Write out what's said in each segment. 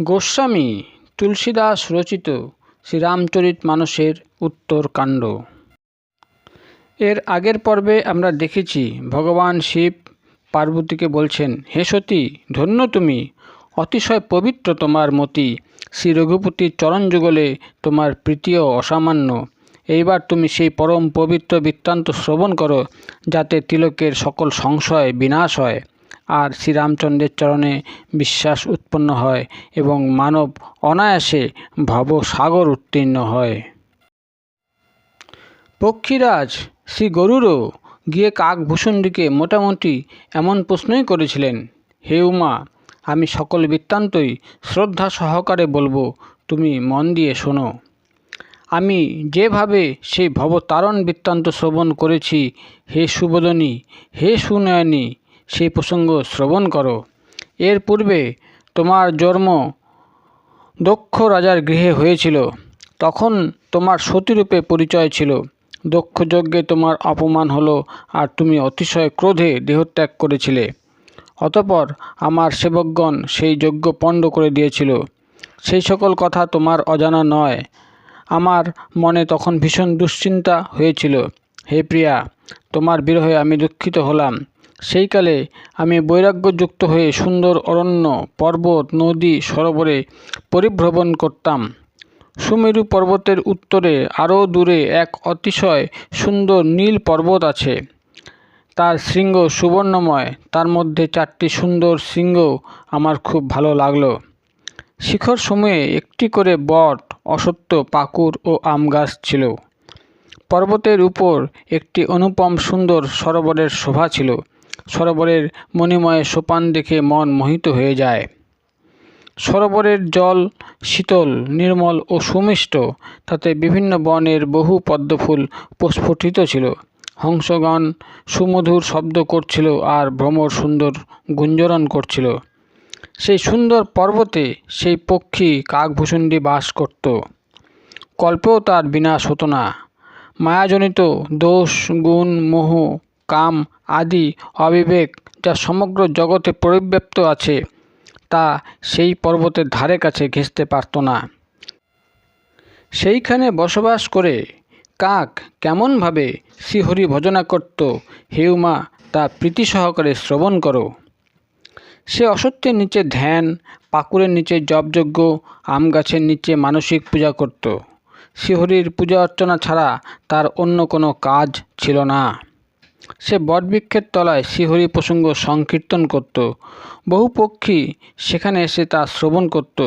গোস্বামী তুলসীদাস রচিত শ্রীরামচরিত মানসের উত্তরকাণ্ড। এর আগের পর্বে আমরা দেখেছি, ভগবান শিব পার্বতীকে বলছেন, হে সতী, ধন্য তুমি, অতিশয় পবিত্র তোমার মতি, শ্রী রঘুপতির চরণযুগলে তোমার প্রীতিও অসামান্য। এইবার তুমি সেই পরম পবিত্র বৃত্তান্ত শ্রবণ করো, যাতে তিলকের সকল সংশয় বিনাশ হয়। আর শ্রীরামচন্দ্রের চরণে বিশ্বাস উৎপন্ন হয় এবং মানব অনায়াসে ভবসাগর উত্তীর্ণ হয়। পক্ষীরাজ শ্রী গরুরও গিয়ে কাকভূষণটিকে মোটামুটি এমন প্রশ্নই করেছিলেন, হে উমা, আমি সকল বৃত্তান্তই শ্রদ্ধা সহকারে বলব, তুমি মন দিয়ে শোনো। আমি যেভাবে সেই ভবতারণ বৃত্তান্ত শ্রবণ করেছি, হে সুবোধনী, হে সুনয়নী সেই প্রসঙ্গ শ্রবণ করো। এর পূর্বে তোমার জন্ম দক্ষ রাজার গৃহে হয়েছিল। তখন তোমার সতীরূপে পরিচয় ছিল। দক্ষ যজ্ঞে তোমার অপমান হলো আর তুমি অতিশয় ক্রোধে দেহত্যাগ করেছিলে। অতপর আমার সেবকগণ সেই যজ্ঞ পণ্ড করে দিয়েছিল। সেই সকল কথা তোমার অজানা নয়। আমার মনে তখন ভীষণ দুশ্চিন্তা হয়েছিল। হে প্রিয়া, তোমার বিরহে আমি দুঃখিত হলাম। সেইকালে আমি বৈরাগ্যযুক্ত হয়ে সুন্দর অরণ্য, পর্বত, নদী, সরোবরে পরিভ্রমণ করতাম। সুমেরু পর্বতের উত্তরে আরও দূরে এক অতিশয় সুন্দর নীল পর্বত আছে। তার শৃঙ্গ সুবর্ণময়, তার মধ্যে চারটি সুন্দর শৃঙ্গ আমার খুব ভালো লাগল। শিখর সময়ে একটি করে বট, অসত্য পাকুর ও আম গাছ ছিল। পর্বতের উপর একটি অনুপম সুন্দর সরোবরের শোভা ছিল। সরোবরের মণিময় সোপান দেখে মন মোহিত হয়ে যায়। সরোবরের জল শীতল, নির্মল ও সুমিষ্ট, তাতে বিভিন্ন বনের বহু পদ্মফুল প্রস্ফুটিত ছিল। হংসগণ সুমধুর শব্দ করছিল আর ভ্রমর সুন্দর গুঞ্জরণ করছিল। সেই সুন্দর পর্বতে সেই পক্ষী কাকভূষণ্ডী বাস করত। কল্পেও তার বিনাশ হতো না। মায়াজনিত দোষ, গুণ, মোহ কাম, আদি, অবিবেক যা সমগ্র জগতে পরিব্যাপ্ত আছে, তা সেই পর্বতের ধারে কাছে ঘেঁষতে পারত না। সেইখানে বসবাস করে কাক কেমনভাবে শ্রীহরি ভজনা করত হেউমা তা প্রীতি সহকারে শ্রবণ করো। সে অসত্যের নিচে ধ্যান পাকুরের নিচে জপযজ্ঞ আম গাছের নিচে মানসিক পূজা করত। শ্রীহরির পূজা অর্চনা ছাড়া তার অন্য কোনো কাজ ছিল না। সে বটবৃক্ষের তলায় শ্রীহরি প্রসঙ্গ সংকীর্তন করত। বহু পক্ষী সেখানে এসে তা শ্রবণ করত।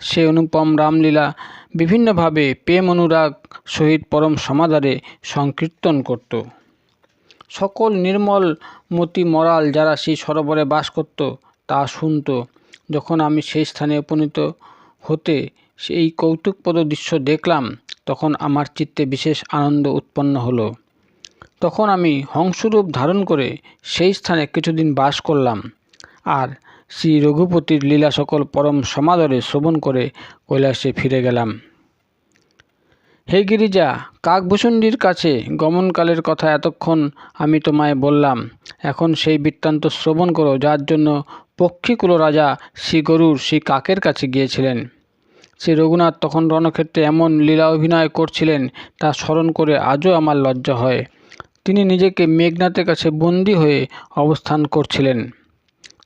সে অনুপম রামলীলা বিভিন্নভাবে প্রেম অনুরাগ সহিত পরম সমাধারে সংকীর্তন করত। সকল নির্মল মতি মরাল যারা সেই সরোবরে বাস করত, তা শুনত। যখন আমি সেই স্থানে উপনীত হতে সেই কৌতুকপদ দৃশ্য দেখলাম, তখন আমার চিত্তে বিশেষ আনন্দ উৎপন্ন হলো। তখন আমি হংসরূপ ধারণ করে সেই স্থানে কিছুদিন বাস করলাম। আর শ্রী রঘুপতির লীলা সকল পরম সমাদরে শ্রবণ করে কৈলাসে ফিরে গেলাম। হে গিরিজা, কাকভূষণীর কাছে গমনকালের কথা এতক্ষণ আমি তোমায় বললাম। এখন সেই বৃত্তান্ত শ্রবণ করো, যার জন্য পক্ষীকুল রাজা শ্রী গরুর শ্রী কাকের কাছে গিয়েছিলেন। শ্রী রঘুনাথ তখন রণক্ষেত্রে এমন লীলা অভিনয় করছিলেন, তা স্মরণ করে আজও আমার লজ্জা হয়। তিনি নিজেকে মেঘনাথের কাছে বন্দী হয়ে অবস্থান করছিলেন।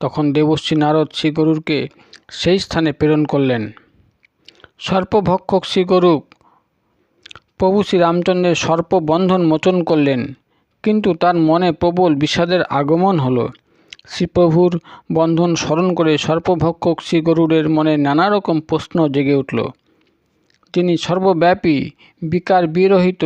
তখন দেবশ্রী নারদ শ্রী গরুরকে সেই স্থানে প্রেরণ করলেন। সর্পভক্ষক শ্রী গরুক প্রভু শ্রীরামচন্দ্রের সর্পবন্ধন মোচন করলেন, কিন্তু তার মনে প্রবল বিষাদের আগমন হলো। শ্রীপ্রভুর বন্ধন স্মরণ করে সর্পভক্ষক শ্রীগরুরের মনে নানা রকম প্রশ্ন জেগে উঠল। তিনি সর্বব্যাপী, বিকার বিরহিত,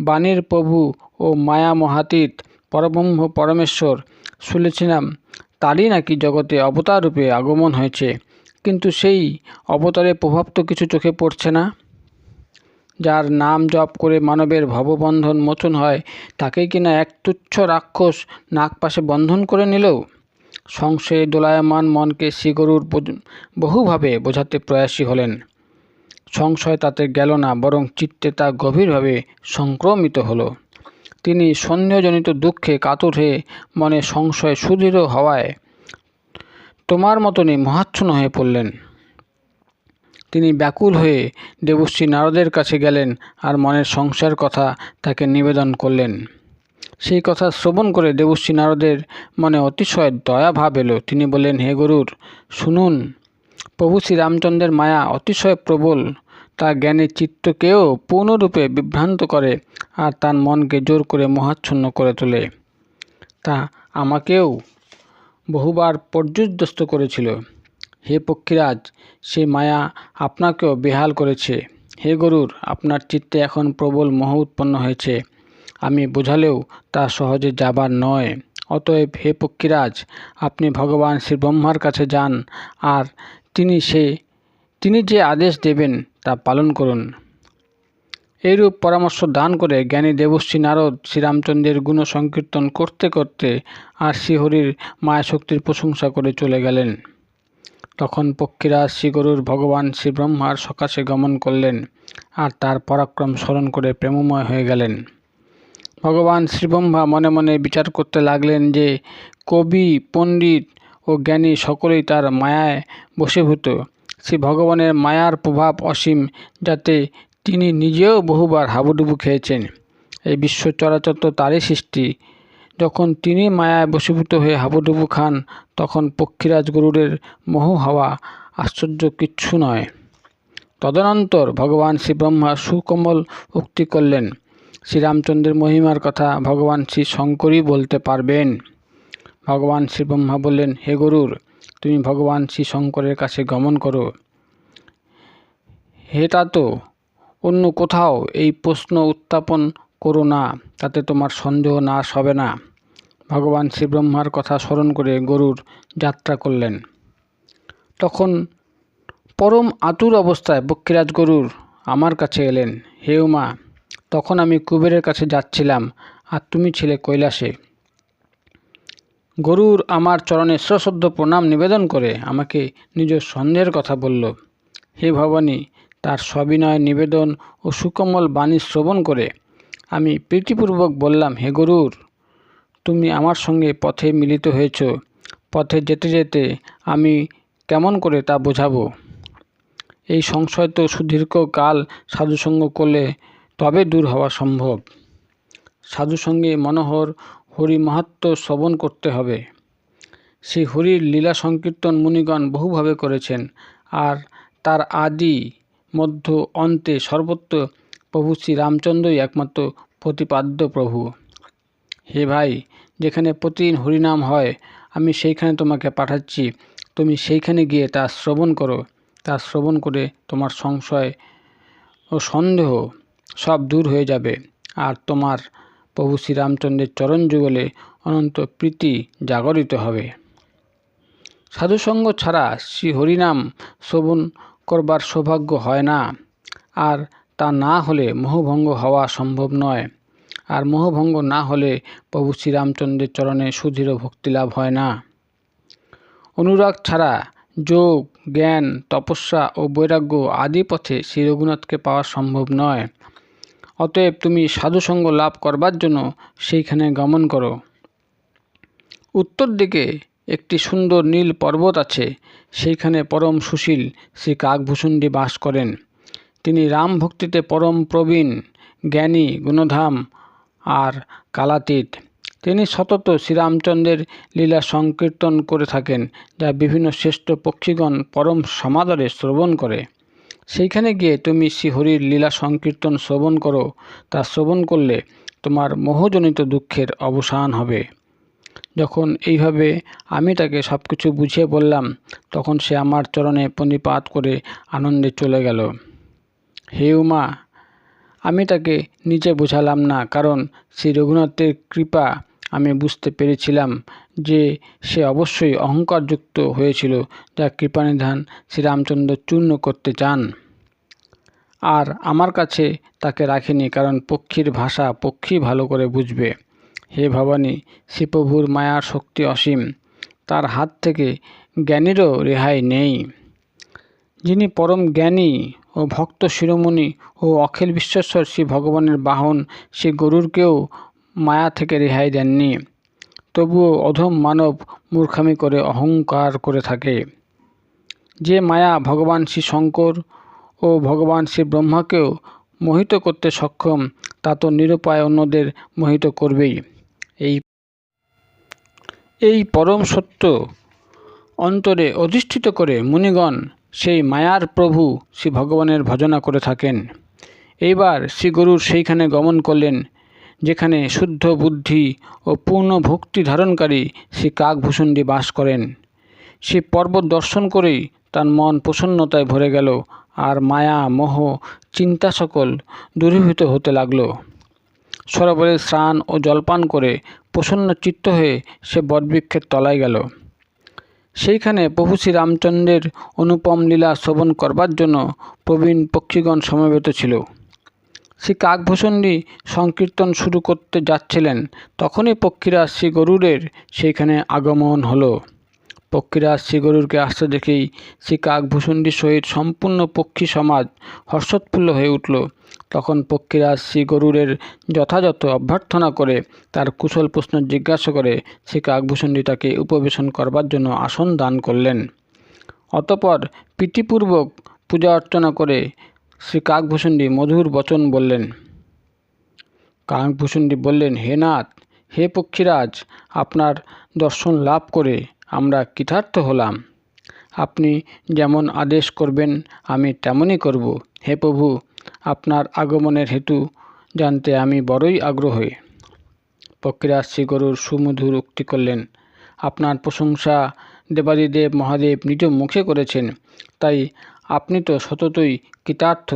বাণীর প্রভু ও মায়া মহাতীত, পরব্রহ্ম পরমেশ্বর শুনেছিলাম, তারই নাকি জগতে অবতার রূপে আগমন হয়েছে। কিন্তু সেই অবতারের প্রভাব তো কিছু চোখে পড়ছে না। যার নাম জপ করে মানবের ভববন্ধন মোচন হয়, তাকে কিনা এক তুচ্ছ রাক্ষস নাগপাশে বন্ধন করে নিল? সংশয়ে দোলায়মান মনকে শ্রীগরুর বহুভাবে বোঝাতে প্রয়াসী হলেন। সংশয় তাতে গেল না, বরং চিত্তে তা গভীরভাবে সংক্রমিত হলো। তিনি সন্দেহজনিত দুঃখে কাতর হয়ে মনে সংশয় সুদৃঢ় হওয়ায় তোমার মতনই মহাচ্ছন্ন হয়ে পড়লেন। তিনি ব্যাকুল হয়ে দেবশ্রী নারদের কাছে গেলেন আর মনের সংশয়ের কথা তাকে নিবেদন করলেন। সেই কথা শ্রবণ করে দেবশ্রী নারদের মনে অতিশয় দয়া ভাব এলো। তিনি বললেন, হে গরুর, শুনুন। প্রভু শ্রীরামচন্দ্রের মায়া অতিশয় প্রবল। তা জ্ঞানের চিত্তকেও পূর্ণরূপে বিভ্রান্ত করে আর তার মনকে জোর করে মহাচ্ছন্ন করে তোলে। তা আমাকেও বহুবার পর্যুদস্ত করেছিল। হে পক্ষীরাজ, সে মায়া আপনাকেও বেহাল করেছে। হে গরুর, আপনার চিত্তে এখন প্রবল মোহ উৎপন্ন হয়েছে। আমি বোঝালেও তা সহজে যাবার নয়। অতএব হে পক্ষীরাজ, আপনি ভগবান শ্রী ব্রহ্মার কাছে যান আর তিনি সে, তিনি যে আদেশ দেবেন তা পালন করুন। এইরূপ পরামর্শ দান করে জ্ঞানী দেবশ্রী নারদ শ্রীরামচন্দ্রের গুণ সংকীর্তন করতে করতে আর শ্রীহরির মায়াশক্তির প্রশংসা করে চলে গেলেন। তখন পক্ষীরাজ শ্রীগরুর ভগবান শ্রী ব্রহ্মার সকাশে গমন করলেন আর তার পরাক্রম স্মরণ করে প্রেমময় হয়ে গেলেন। ভগবান শ্রীব্রহ্মা মনে মনে বিচার করতে লাগলেন যে কবি, পণ্ডিত ও জ্ঞানী সকলেই তার মায়ায় বসীভূত শ্রী ভগবানের মায়ার প্রভাব অসীম, যাতে তিনি নিজেও বহুবার হাবুডুবু খেয়েছেন। এই বিশ্ব চরাচর তারই সৃষ্টি। যখন তিনি মায়ায় বশীভূত হয়ে হাবুডুবু খান, তখন পক্ষীরাজ গরুরের মোহ হওয়া আশ্চর্য কিচ্ছু নয়। তদনন্তর ভগবান শ্রী ব্রহ্মা সুকমল উক্তি করলেন, শ্রীরামচন্দ্রের মহিমার কথা ভগবান শ্রী শঙ্করই বলতে পারবেন। ভগবান শ্রী ব্রহ্মা বললেন, হে গরুর তুমি ভগবান শ্রী শঙ্করের কাছে গমন করো। হেটা তো অন্য কোথাও এই প্রশ্ন উত্থাপন করো না, তাতে তোমার সন্দেহ নাশ হবে না। ভগবান শ্রী ব্রহ্মার কথা স্মরণ করে গরুর যাত্রা করলেন। তখন পরম আতুর অবস্থায় বক্ষীরাজ গরুর আমার কাছে এলেন। হে উমা তখন আমি কুবেরের কাছে যাচ্ছিলাম, আর তুমি ছিলে কৈলাসে। গরুর আমার চরণে সশ্রদ্ধ প্রণাম নিবেদন করে আমাকে নিজ সন্দেহের কথা বলল। হে ভবানী, তার সবিনয় নিবেদন ও সুকমল বাণী শ্রবণ করে আমি প্রীতিপূর্বক বললাম, হে গরুর, তুমি আমার সঙ্গে পথে মিলিত হয়েছ। পথে যেতে যেতে আমি কেমন করে তা বোঝাবো? এই সংশয় তো সুদীর্ঘ কাল সাধুসঙ্গ করলে তবে দূর হওয়া সম্ভব। সাধুসঙ্গে মনোহর হরি মাহাত্ম শ্রবণ করতে হবে। সেই হরির লীলা সংকীর্তন মুনিগণ বহুভাবে করেছেন আর তার আদি মধ্য অন্তে সর্বত্র প্রভু শ্রী রামচন্দ্রই একমাত্র প্রতিপাদ্য প্রভু। হে ভাই, যেখানে প্রতিদিন হরিনাম হয়, আমি সেইখানে তোমাকে পাঠাচ্ছি। তুমি সেইখানে গিয়ে তা শ্রবণ করো। তা শ্রবণ করে তোমার সংশয় ও সন্দেহ সব দূর হয়ে যাবে। আর তোমার প্রভু শ্রীরামচন্দ্রের চরণ যুগলে অনন্ত প্রীতি জাগরিত হবে। সাধুসঙ্গ ছাড়া শ্রী হরিনাম শ্রবণ করবার সৌভাগ্য হয় না, আর তা না হলে মোহভঙ্গ হওয়া সম্ভব নয়, আর মোহভঙ্গ না হলে প্রভু শ্রীরামচন্দ্রের চরণে সুদৃঢ় ভক্তিলাভ হয় না। অনুরাগ ছাড়া যোগ, জ্ঞান, তপস্যা ও বৈরাগ্য আদি পথে শ্রী রঘুনাথকে পাওয়া সম্ভব নয় অতএব তুমি সাধুসঙ্গ লাভ করবার জন্য সেইখানে গমন করো। উত্তর দিকে একটি সুন্দর নীল পর্বত আছে, সেইখানে পরম সুশীল শ্রী কাকভূষণ্ডী বাস করেন। তিনি রাম ভক্তিতে পরম প্রবীণ, জ্ঞানী, গুণধাম আর কালাতীত। তিনি সতত শ্রীরামচন্দ্রের লীলা সংকীর্তন করে থাকেন, যা বিভিন্ন শ্রেষ্ঠ পক্ষীগণ পরম সমাদরে শ্রবণ করে। সেইখানে গিয়ে তুমি শ্রীহরির লীলা সংকীর্তন শ্রবণ করো, তা শ্রবণ করলে তোমার মোহজনিত দুঃখের অবসান হবে। যখন এইভাবে আমি তাকে সব কিছু বুঝিয়ে বললাম, তখন সে আমার চরণে পণিপাত করে আনন্দে চলে গেল। হে উমা, আমি তাকে নিজে বোঝালাম না, কারণ শ্রী রঘুনাথের কৃপা আমি বুঝতে পেরেছিলাম। যে সে অবশ্যই অহংকারযুক্ত হয়েছিল, যা কৃপানিধান শ্রীরামচন্দ্র চূর্ণ করতে চান। আর আমার কাছে তাকে রাখিনি, কারণ পক্ষীর ভাষা পক্ষী ভালো করে বুঝবে। হে ভবানী শিবপ্রভুর মায়ার শক্তি অসীম। তার হাত থেকে জ্ঞানীরও রেহাই নেই। যিনি পরম জ্ঞানী ও ভক্ত শিরোমণি ও অখিল বিশ্বেশ্বর শ্রী ভগবানের বাহন, সে গরুরকেও মায়া থেকে রেহাই দেননি। তবুও অধম মানব মূর্খামি করে অহংকার করে থাকে। যে মায়া ভগবান শ্রী শঙ্কর ও ভগবান শ্রী ব্রহ্মাকেও মোহিত করতে সক্ষম, তা তো নিরুপায় অন্যদের মোহিত করবেই। এই এই পরম সত্য অন্তরে অধিষ্ঠিত করে মুনিগণ সেই মায়ার প্রভু শ্রী ভগবানের ভজনা করে থাকেন। এইবার শ্রী গরুর সেইখানে গমন করলেন যেখানে শুদ্ধ বুদ্ধি ও পূর্ণ ভক্তি ধারণকারী শ্রী কাকভূষণ্ডী বাস করেন। সে পর্বত দর্শন করেই তার মন প্রসন্নতায় ভরে গেল আর মায়া, মোহ, চিন্তা সকল দূরীভূত হতে লাগল। সরোবরে স্নান ও জলপান করে প্রসন্ন চিত্ত হয়ে সে বটবৃক্ষের তলায় গেল। সেইখানে প্রভু শ্রী রামচন্দ্রের অনুপম লীলা শ্রবণ করবার জন্য প্রবীণ পক্ষীগণ সমবেত ছিল। শ্রী কাকভূষণ্ডী সংকীর্তন শুরু করতে যাচ্ছিলেন, তখনই পক্ষীরাজ শ্রী গরুরের সেইখানে আগমন হলো। পক্ষীরাজ শ্রী গরুরকে আসতে দেখেই শ্রী কাকভূষণ্ডীর সহিত সম্পূর্ণ পক্ষী সমাজ হর্ষোৎফুল্ল হয়ে উঠল। তখন পক্ষীরাজ শ্রী গরুরের যথাযথ অভ্যর্থনা করে তার কুশল প্রশ্ন জিজ্ঞাসা করে শ্রী কাকভূষণ্ডী তাকে উপবেশন করবার জন্য আসন দান করলেন। অতপর প্রীতিপূর্বক পূজা অর্চনা করে শ্রী কাকভূষণ্ডী মধুর বচন বললেন। কাকভূষণ্ডী বললেন, হে নাথ, হে পক্ষীরাজ, আপনার দর্শন লাভ করে আমরা কৃতার্থ হলাম। আপনি যেমন আদেশ করবেন, আমি তেমনই করব। হে প্রভু, আপনার আগমনের হেতু জানতে আমি বড়ই আগ্রহী পক্ষীরাজ শ্রী গরুর সুমধুর উক্তি করলেন, আপনার প্রশংসা দেবাদিদেব মহাদেব নিজ মুখে করেছেন, তাই আপনি তো সততই কৃতার্থ।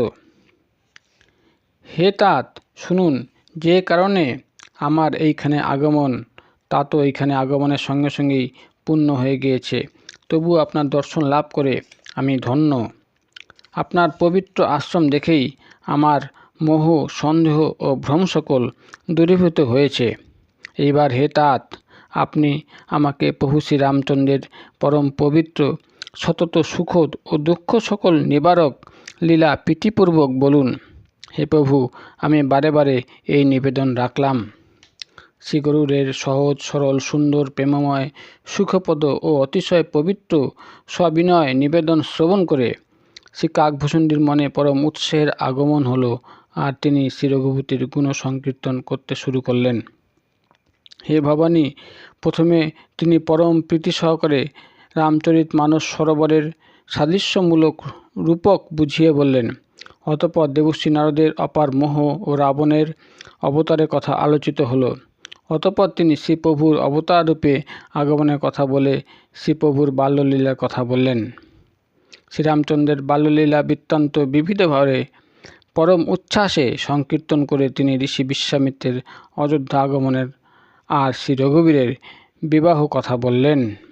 হে তাত, শুনুন, যে কারণে আমার এইখানে আগমন, তা তো এইখানে আগমনের সঙ্গে সঙ্গেই পূর্ণ হয়ে গিয়েছে। তবু আপনার দর্শন লাভ করে আমি ধন্য। আপনার পবিত্র আশ্রম দেখেই আমার মোহ, সন্দেহ ও ভ্রম সকল দূরীভূত হয়েছে। এইবার হে তাত, আপনি আমাকে প্রভু শ্রী রামচন্দ্রের পরম পবিত্র সতত সুখদ ও দুঃখ সকল নিবারক লীলা প্রীতিপূর্বক বলুন, হে প্রভু, আমি বারে বারে এই নিবেদন রাখলাম। শ্রীগরুরের সহজ, সরল, সুন্দর, প্রেমময়, সুখপদ ও অতিশয় পবিত্র সবিনয় নিবেদন শ্রবণ করে শ্রী কাকভূষণীর মনে পরম উৎসের আগমন হলো আর তিনি শ্রী রঘুপতির গুণ সংকীর্তন করতে শুরু করলেন। হে ভবানী, প্রথমে তিনি পরম প্রীতি সহকারে রামচরিত মানস সরোবরের সাদৃশ্যমূলক রূপক বুঝিয়ে বললেন, অতপর দেবশ্রী নারদের অপার মোহ ও রাবণের অবতারের কথা আলোচিত হলো। অতপর তিনি শ্রীপ্রভুর অবতার রূপে আগমনের কথা বলে শ্রীপ্রভুর বাল্যলীলার কথা বললেন। শ্রীরামচন্দ্রের বাল্যলীলা বৃত্তান্ত বিবিধভাবে পরম উচ্ছ্বাসে সংকীর্তন করে তিনি ঋষি বিশ্বামিত্রের অযোধ্যা আগমনের আর শ্রী রঘুবীরের বিবাহ কথা বললেন।